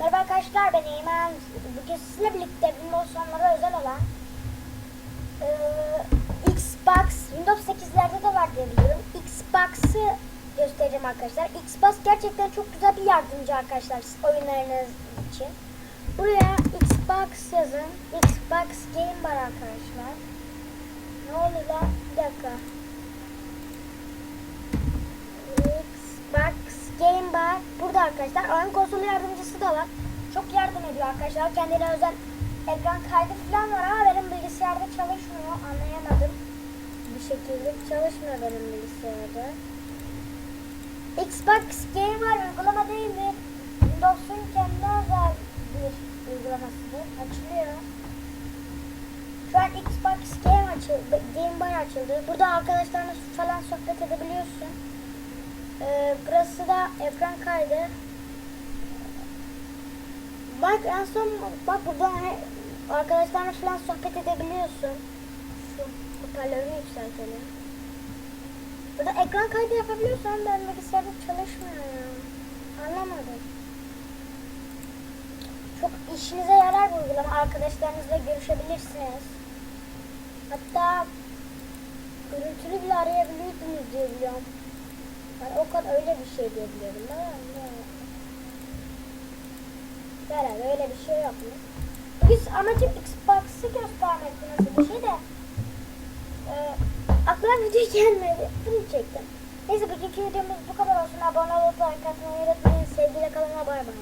Merhaba arkadaşlar ben Eymen. Bugün sizinle birlikte Windows sonlara özel olan eee, Xbox, Windows 8'lerde de var diye biliyorum. Xbox'ı göstereceğim arkadaşlar. Xbox gerçekten çok güzel bir yardımcı arkadaşlar oyunlarınız için. Buraya Xbox yazın. Xbox Game var arkadaşlar. Ne oluyor lan? Bir dakika. Xbox Bar burada arkadaşlar. Oyun konsolu yardımcısı da var. Çok yardım ediyor arkadaşlar. Kendine özel ekran kaydı falan var ama benim bilgisayarda çalışmıyor. Anlayamadım. Bir şekilde çalışmıyor benim bilgisayarda. Xbox Game Bar uygulama değildir. Windows'un kendine özel bir uygulamasıdır. Açılıyor. Şu an Xbox Game açıldı. Game Bar açıldı. Burada arkadaşlarınız falan sohbet edebiliyorsun. Burası da ekran kaydı. Bak en son bak burada hani arkadaşlarla falan sohbet edebiliyorsun. Şu hoparlörünü yükseltelim. Burada ekran kaydı yapabiliyorsan ben bilgisayarda çalışmıyor ya. Anlamadım. Çok işinize yarar bu uygulama. Arkadaşlarınızla görüşebilirsiniz. Hatta görüntülü bile arayabilirsiniz diye biliyorum. Kadar öyle bir şey diye biliyorum. Ben de. Herhalde öyle bir şey yok mu? Biz amacım Xbox'ı göstermek nasıl bir şey de. E, aklıma video gelmedi. Bunu çektim. Neyse bugünkü videomuz bu kadar olsun. Abone olup like atmayı unutmayın. Sevgiyle kalın. Bay bay.